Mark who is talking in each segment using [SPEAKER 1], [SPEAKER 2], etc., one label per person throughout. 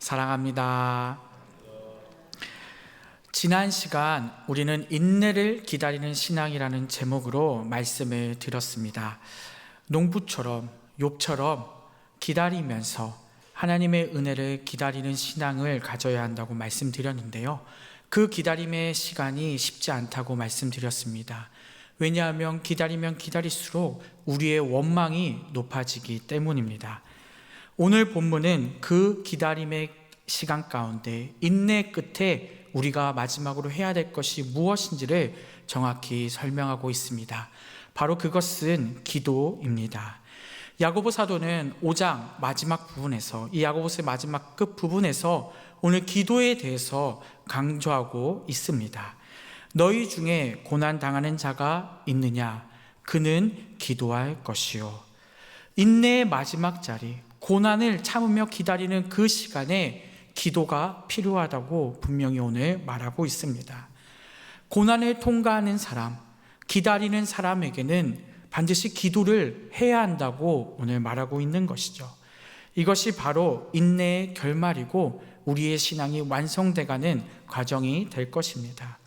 [SPEAKER 1] 사랑합니다. 지난 시간 우리는 인내를 기다리는 신앙이라는 제목으로 말씀을 드렸습니다. 농부처럼 욥처럼 기다리면서 하나님의 은혜를 기다리는 신앙을 가져야 한다고 말씀드렸는데요. 그 기다림의 시간이 쉽지 않다고 말씀드렸습니다. 왜냐하면 기다리면 기다릴수록 우리의 원망이 높아지기 때문입니다. 오늘 본문은 그 기다림의 시간 가운데 인내 끝에 우리가 마지막으로 해야 될 것이 무엇인지를 정확히 설명하고 있습니다. 바로 그것은 기도입니다. 야고보 사도는 5장 마지막 부분에서 이 야고보서의 마지막 끝 부분에서 오늘 기도에 대해서 강조하고 있습니다. 너희 중에 고난 당하는 자가 있느냐? 그는 기도할 것이요. 인내의 마지막 자리, 고난을 참으며 기다리는 그 시간에 기도가 필요하다고 분명히 오늘 말하고 있습니다. 고난을 통과하는 사람, 기다리는 사람에게는 반드시 기도를 해야 한다고 오늘 말하고 있는 것이죠. 이것이 바로 인내의 결말이고 우리의 신앙이 완성돼가는 과정이 될 것입니다.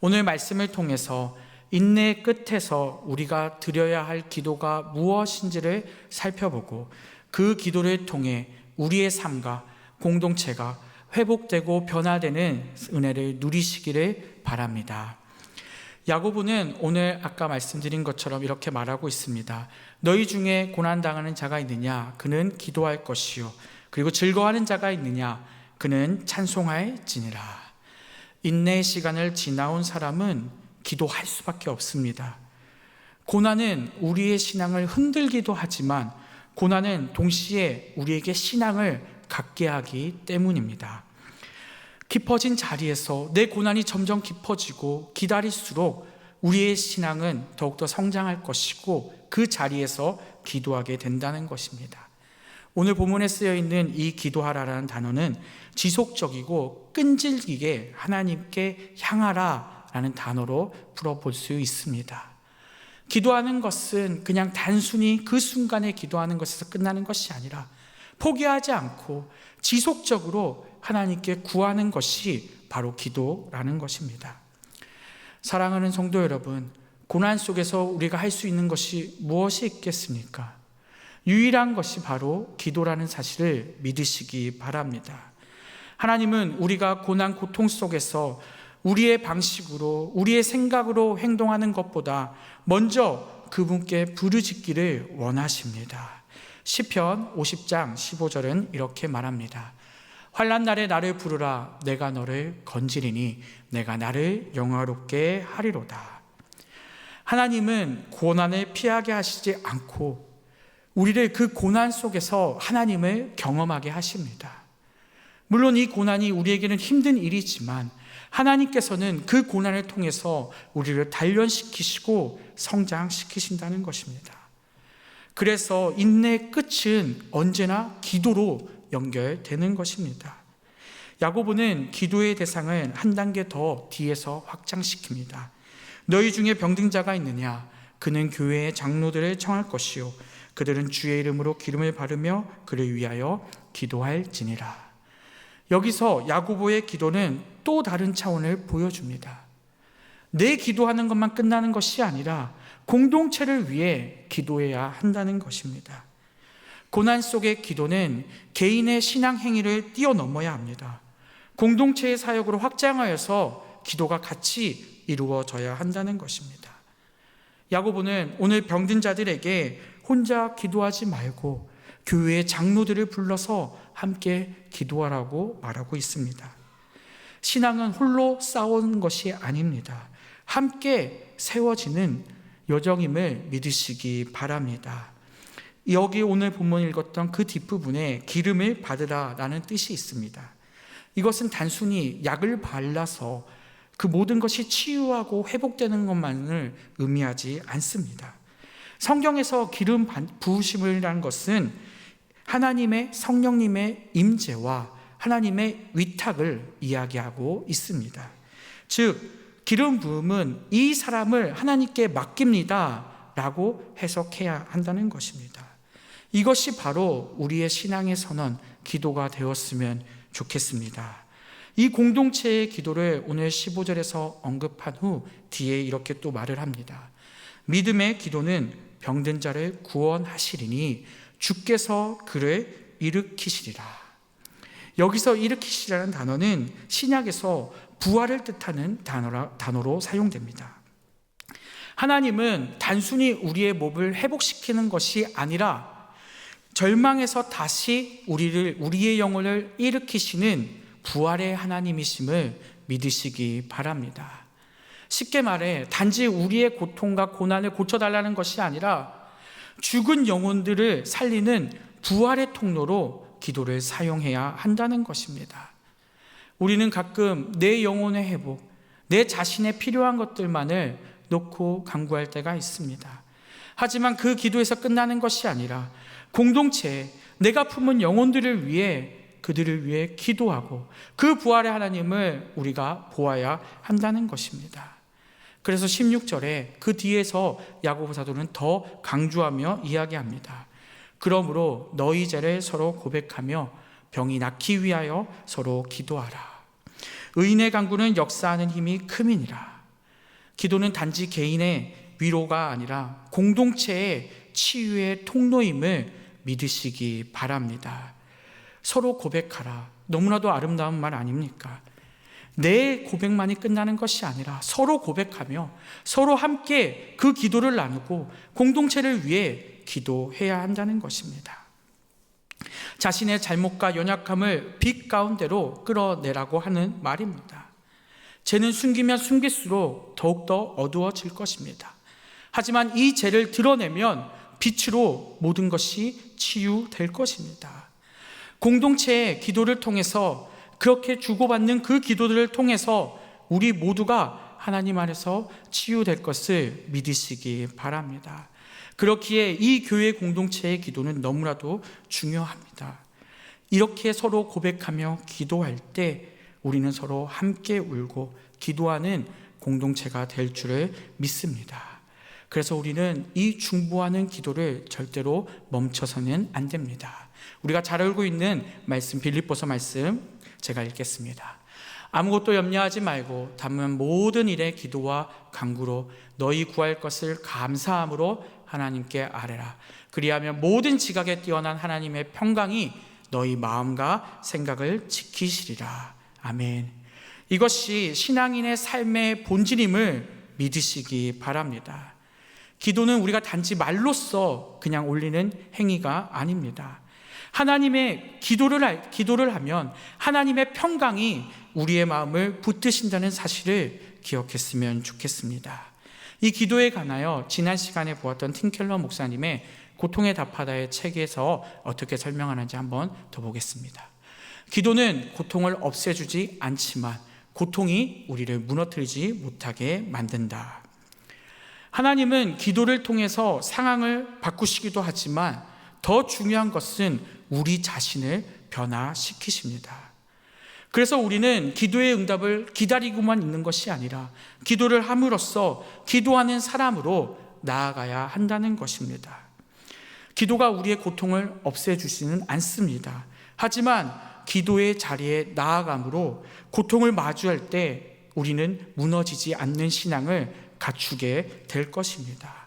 [SPEAKER 1] 오늘 말씀을 통해서 인내의 끝에서 우리가 드려야 할 기도가 무엇인지를 살펴보고 그 기도를 통해 우리의 삶과 공동체가 회복되고 변화되는 은혜를 누리시기를 바랍니다. 야고보는 오늘 아까 말씀드린 것처럼 이렇게 말하고 있습니다. 너희 중에 고난 당하는 자가 있느냐? 그는 기도할 것이요. 그리고 즐거워하는 자가 있느냐? 그는 찬송할지니라. 인내의 시간을 지나온 사람은 기도할 수밖에 없습니다. 고난은 우리의 신앙을 흔들기도 하지만 고난은 동시에 우리에게 신앙을 갖게 하기 때문입니다. 깊어진 자리에서 내 고난이 점점 깊어지고 기다릴수록 우리의 신앙은 더욱더 성장할 것이고 그 자리에서 기도하게 된다는 것입니다. 오늘 본문에 쓰여 있는 이 기도하라라는 단어는 지속적이고 끈질기게 하나님께 향하라 라는 단어로 풀어볼 수 있습니다. 기도하는 것은 그냥 단순히 그 순간에 기도하는 것에서 끝나는 것이 아니라 포기하지 않고 지속적으로 하나님께 구하는 것이 바로 기도라는 것입니다. 사랑하는 성도 여러분, 고난 속에서 우리가 할 수 있는 것이 무엇이 있겠습니까? 유일한 것이 바로 기도라는 사실을 믿으시기 바랍니다. 하나님은 우리가 고난 고통 속에서 우리의 방식으로, 우리의 생각으로 행동하는 것보다 먼저 그분께 부르짖기를 원하십니다. 시편 50장 15절은 이렇게 말합니다. 환란 날에 나를 부르라 내가 너를 건지리니 내가 나를 영화롭게 하리로다. 하나님은 고난을 피하게 하시지 않고 우리를 그 고난 속에서 하나님을 경험하게 하십니다. 물론 이 고난이 우리에게는 힘든 일이지만 하나님께서는 그 고난을 통해서 우리를 단련시키시고 성장시키신다는 것입니다. 그래서 인내의 끝은 언제나 기도로 연결되는 것입니다. 야고보는 기도의 대상을 한 단계 더 뒤에서 확장시킵니다. 너희 중에 병든 자가 있느냐? 그는 교회의 장로들을 청할 것이요. 그들은 주의 이름으로 기름을 바르며 그를 위하여 기도할지니라. 여기서 야고보의 기도는 또 다른 차원을 보여줍니다. 내 기도하는 것만 끝나는 것이 아니라 공동체를 위해 기도해야 한다는 것입니다. 고난 속의 기도는 개인의 신앙 행위를 뛰어넘어야 합니다. 공동체의 사역으로 확장하여서 기도가 같이 이루어져야 한다는 것입니다. 야고보는 오늘 병든 자들에게 혼자 기도하지 말고 교회의 장로들을 불러서 함께 기도하라고 말하고 있습니다. 신앙은 홀로 싸우는 것이 아닙니다. 함께 세워지는 여정임을 믿으시기 바랍니다. 여기 오늘 본문 읽었던 그 뒷부분에 기름을 받으라 라는 뜻이 있습니다. 이것은 단순히 약을 발라서 그 모든 것이 치유하고 회복되는 것만을 의미하지 않습니다. 성경에서 기름 부으심이라는 것은 하나님의 성령님의 임재와 하나님의 위탁을 이야기하고 있습니다. 즉 기름 부음은 이 사람을 하나님께 맡깁니다라고 해석해야 한다는 것입니다. 이것이 바로 우리의 신앙의 선언, 기도가 되었으면 좋겠습니다. 이 공동체의 기도를 오늘 15절에서 언급한 후 뒤에 이렇게 또 말을 합니다. 믿음의 기도는 병든 자를 구원하시리니 주께서 그를 일으키시리라. 여기서 일으키시라는 단어는 신약에서 부활을 뜻하는 단어로 사용됩니다. 하나님은 단순히 우리의 몸을 회복시키는 것이 아니라 절망에서 다시 우리를 우리의 영혼을 일으키시는 부활의 하나님이심을 믿으시기 바랍니다. 쉽게 말해 단지 우리의 고통과 고난을 고쳐 달라는 것이 아니라 죽은 영혼들을 살리는 부활의 통로로 기도를 사용해야 한다는 것입니다. 우리는 가끔 내 영혼의 회복, 내 자신의 필요한 것들만을 놓고 강구할 때가 있습니다. 하지만 그 기도에서 끝나는 것이 아니라 공동체, 내가 품은 영혼들을 위해 그들을 위해 기도하고 그 부활의 하나님을 우리가 보아야 한다는 것입니다. 그래서 16절에 그 뒤에서 야고보 사도는 더 강조하며 이야기합니다. 그러므로 너희 죄를 서로 고백하며 병이 낫기 위하여 서로 기도하라. 의인의 강구는 역사하는 힘이 큼이니라. 기도는 단지 개인의 위로가 아니라 공동체의 치유의 통로임을 믿으시기 바랍니다. 서로 고백하라. 너무나도 아름다운 말 아닙니까? 내 고백만이 끝나는 것이 아니라 서로 고백하며 서로 함께 그 기도를 나누고 공동체를 위해 기도해야 한다는 것입니다. 자신의 잘못과 연약함을 빛 가운데로 끌어내라고 하는 말입니다. 죄는 숨기면 숨길수록 더욱더 어두워질 것입니다. 하지만 이 죄를 드러내면 빛으로 모든 것이 치유될 것입니다. 공동체의 기도를 통해서 그렇게 주고받는 그 기도들을 통해서 우리 모두가 하나님 안에서 치유될 것을 믿으시기 바랍니다. 그렇기에 이 교회 공동체의 기도는 너무나도 중요합니다. 이렇게 서로 고백하며 기도할 때 우리는 서로 함께 울고 기도하는 공동체가 될 줄을 믿습니다. 그래서 우리는 이 중보하는 기도를 절대로 멈춰서는 안 됩니다. 우리가 잘 알고 있는 말씀 빌립보서 말씀 제가 읽겠습니다. 아무것도 염려하지 말고 담은 모든 일에 기도와 간구로 너희 구할 것을 감사함으로 하나님께 아뢰라. 그리하면 모든 지각에 뛰어난 하나님의 평강이 너희 마음과 생각을 지키시리라. 아멘. 이것이 신앙인의 삶의 본질임을 믿으시기 바랍니다. 기도는 우리가 단지 말로써 그냥 올리는 행위가 아닙니다. 하나님의 기도를, 기도를 하면 하나님의 평강이 우리의 마음을 붙드신다는 사실을 기억했으면 좋겠습니다. 이 기도에 관하여 지난 시간에 보았던 팀켈러 목사님의 고통에 답하다의 책에서 어떻게 설명하는지 한번 더 보겠습니다. 기도는 고통을 없애주지 않지만 고통이 우리를 무너뜨리지 못하게 만든다. 하나님은 기도를 통해서 상황을 바꾸시기도 하지만 더 중요한 것은 우리 자신을 변화시키십니다. 그래서 우리는 기도의 응답을 기다리고만 있는 것이 아니라 기도를 함으로써 기도하는 사람으로 나아가야 한다는 것입니다. 기도가 우리의 고통을 없애주지는 않습니다. 하지만 기도의 자리에 나아감으로 고통을 마주할 때 우리는 무너지지 않는 신앙을 갖추게 될 것입니다.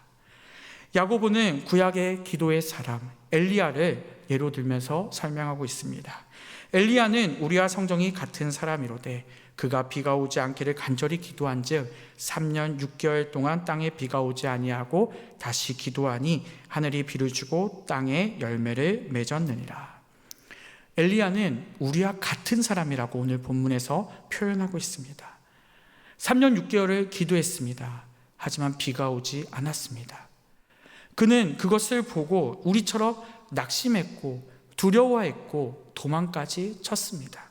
[SPEAKER 1] 야고보는 구약의 기도의 사람 엘리야를 예로 들면서 설명하고 있습니다. 엘리야는 우리와 성정이 같은 사람이로되 그가 비가 오지 않기를 간절히 기도한즉 3년 6개월 동안 땅에 비가 오지 아니하고 다시 기도하니 하늘이 비를 주고 땅에 열매를 맺었느니라. 엘리야는 우리와 같은 사람이라고 오늘 본문에서 표현하고 있습니다. 3년 6개월을 기도했습니다. 하지만 비가 오지 않았습니다. 그는 그것을 보고 우리처럼 낙심했고 두려워했고 도망까지 쳤습니다.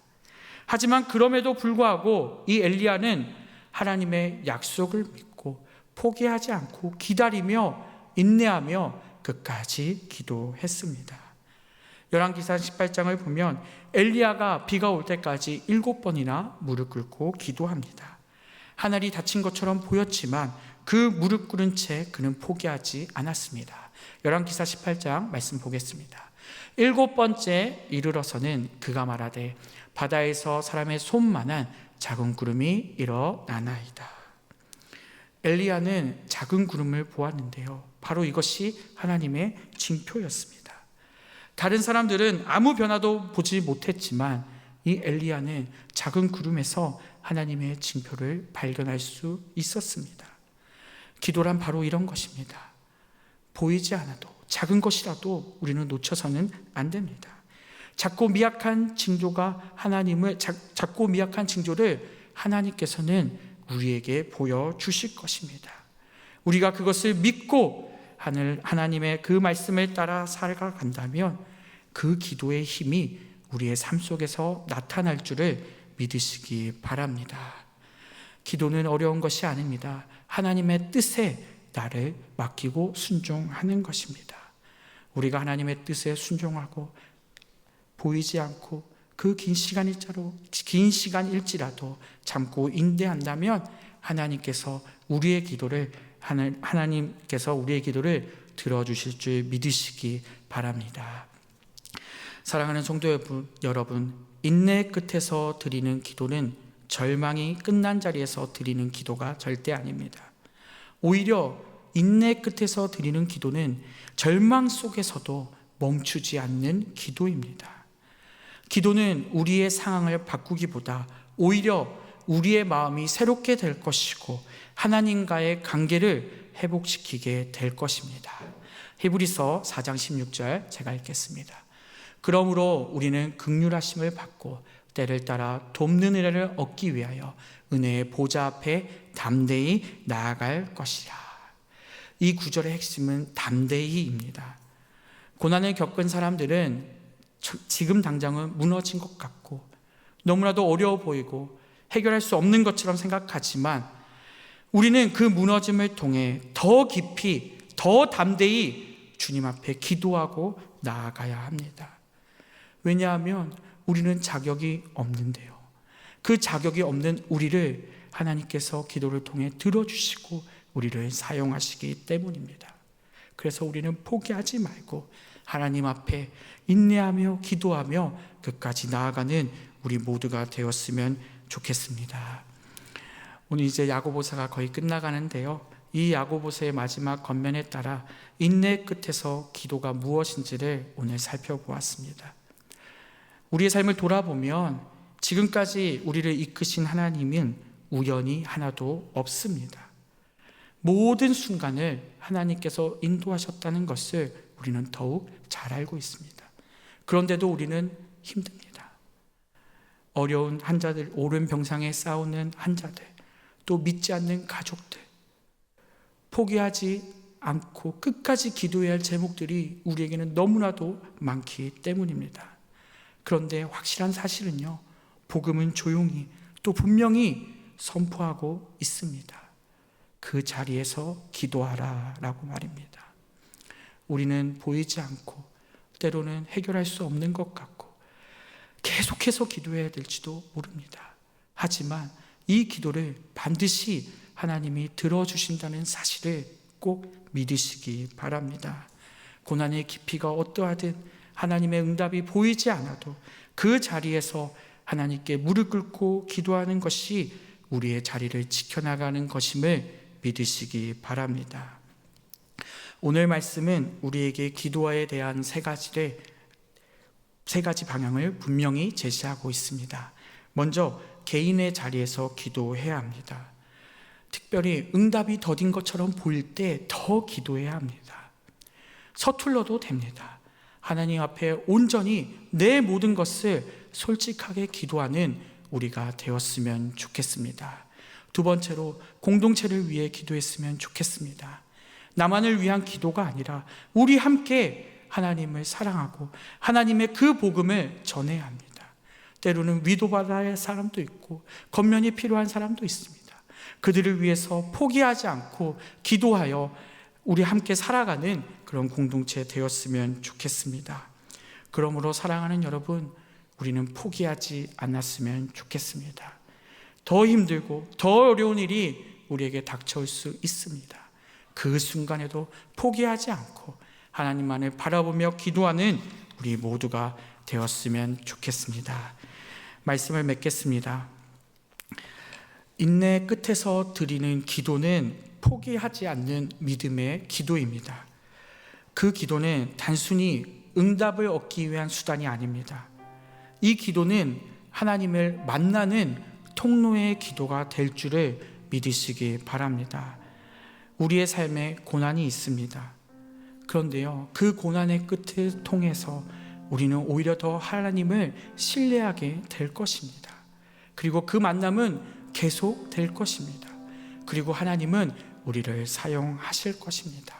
[SPEAKER 1] 하지만 그럼에도 불구하고 이 엘리야는 하나님의 약속을 믿고 포기하지 않고 기다리며 인내하며 끝까지 기도했습니다. 열왕기사 18장을 보면 엘리야가 비가 올 때까지 일곱 번이나 무릎 꿇고 기도합니다. 하늘이 닫힌 것처럼 보였지만 그 무릎 꿇은 채 그는 포기하지 않았습니다. 열왕기사 18장 말씀 보겠습니다. 일곱 번째 이르러서는 그가 말하되 바다에서 사람의 손만한 작은 구름이 일어나나이다. 엘리야는 작은 구름을 보았는데요. 바로 이것이 하나님의 징표였습니다. 다른 사람들은 아무 변화도 보지 못했지만 이 엘리야는 작은 구름에서 하나님의 징표를 발견할 수 있었습니다. 기도란 바로 이런 것입니다. 보이지 않아도 작은 것이라도 우리는 놓쳐서는 안 됩니다. 작고 미약한 징조가 하나님을 작, 작고 미약한 징조를 하나님께서는 우리에게 보여 주실 것입니다. 우리가 그것을 믿고 하늘 하나님의 그 말씀을 따라 살아간다면 그 기도의 힘이 우리의 삶 속에서 나타날 줄을 믿으시기 바랍니다. 기도는 어려운 것이 아닙니다. 하나님의 뜻에 나를 맡기고 순종하는 것입니다. 우리가 하나님의 뜻에 순종하고 보이지 않고 그 긴 시간일자로 긴 시간일지라도 참고 인내한다면 하나님께서 우리의 기도를 하나님께서 우리의 기도를 들어주실 줄 믿으시기 바랍니다. 사랑하는 성도 여러분, 인내 끝에서 드리는 기도는 절망이 끝난 자리에서 드리는 기도가 절대 아닙니다. 오히려 인내 끝에서 드리는 기도는 절망 속에서도 멈추지 않는 기도입니다. 기도는 우리의 상황을 바꾸기보다 오히려 우리의 마음이 새롭게 될 것이고 하나님과의 관계를 회복시키게 될 것입니다. 히브리서 4장 16절 제가 읽겠습니다. 그러므로 우리는 극률하심을 받고 때를 따라 돕는 은혜를 얻기 위하여 은혜의 보좌 앞에 담대히 나아갈 것이라. 이 구절의 핵심은 담대히입니다. 고난을 겪은 사람들은 지금 당장은 무너진 것 같고 너무나도 어려워 보이고 해결할 수 없는 것처럼 생각하지만 우리는 그 무너짐을 통해 더 깊이 더 담대히 주님 앞에 기도하고 나아가야 합니다. 왜냐하면 우리는 자격이 없는데요. 그 자격이 없는 우리를 하나님께서 기도를 통해 들어주시고 우리를 사용하시기 때문입니다. 그래서 우리는 포기하지 말고 하나님 앞에 인내하며 기도하며 끝까지 나아가는 우리 모두가 되었으면 좋겠습니다. 오늘 이제 야고보사가 거의 끝나가는데요. 이 야고보서의 마지막 겉면에 따라 인내 끝에서 기도가 무엇인지를 오늘 살펴보았습니다. 우리의 삶을 돌아보면 지금까지 우리를 이끄신 하나님은 우연이 하나도 없습니다. 모든 순간을 하나님께서 인도하셨다는 것을 우리는 더욱 잘 알고 있습니다. 그런데도 우리는 힘듭니다. 어려운 환자들, 오른 병상에 싸우는 환자들, 또 믿지 않는 가족들, 포기하지 않고 끝까지 기도해야 할 제목들이 우리에게는 너무나도 많기 때문입니다. 그런데 확실한 사실은요, 복음은 조용히 또 분명히 선포하고 있습니다. 그 자리에서 기도하라 라고 말입니다. 우리는 보이지 않고 때로는 해결할 수 없는 것 같고 계속해서 기도해야 될지도 모릅니다. 하지만 이 기도를 반드시 하나님이 들어주신다는 사실을 꼭 믿으시기 바랍니다. 고난의 깊이가 어떠하든 하나님의 응답이 보이지 않아도 그 자리에서 하나님께 무릎 꿇고 기도하는 것이 우리의 자리를 지켜나가는 것임을 믿으시기 바랍니다. 오늘 말씀은 우리에게 기도에 대한 세 가지를 세 가지 방향을 분명히 제시하고 있습니다. 먼저 개인의 자리에서 기도해야 합니다. 특별히 응답이 더딘 것처럼 보일 때 더 기도해야 합니다. 서툴러도 됩니다. 하나님 앞에 온전히 내 모든 것을 솔직하게 기도하는 우리가 되었으면 좋겠습니다. 두 번째로 공동체를 위해 기도했으면 좋겠습니다. 나만을 위한 기도가 아니라 우리 함께 하나님을 사랑하고 하나님의 그 복음을 전해야 합니다. 때로는 위도받아야 할 사람도 있고 겉면이 필요한 사람도 있습니다. 그들을 위해서 포기하지 않고 기도하여 우리 함께 살아가는 그런 공동체 되었으면 좋겠습니다. 그러므로 사랑하는 여러분, 우리는 포기하지 않았으면 좋겠습니다. 더 힘들고 더 어려운 일이 우리에게 닥쳐올 수 있습니다. 그 순간에도 포기하지 않고 하나님만을 바라보며 기도하는 우리 모두가 되었으면 좋겠습니다. 말씀을 맺겠습니다. 인내 끝에서 드리는 기도는 포기하지 않는 믿음의 기도입니다. 그 기도는 단순히 응답을 얻기 위한 수단이 아닙니다. 이 기도는 하나님을 만나는 통로의 기도가 될 줄을 믿으시기 바랍니다. 우리의 삶에 고난이 있습니다. 그런데요, 그 고난의 끝을 통해서 우리는 오히려 더 하나님을 신뢰하게 될 것입니다. 그리고 그 만남은 계속 될 것입니다. 그리고 하나님은 우리를 사용하실 것입니다.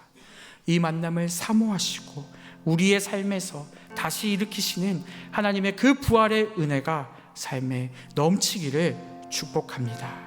[SPEAKER 1] 이 만남을 사모하시고 우리의 삶에서 다시 일으키시는 하나님의 그 부활의 은혜가 삶에 넘치기를 축복합니다.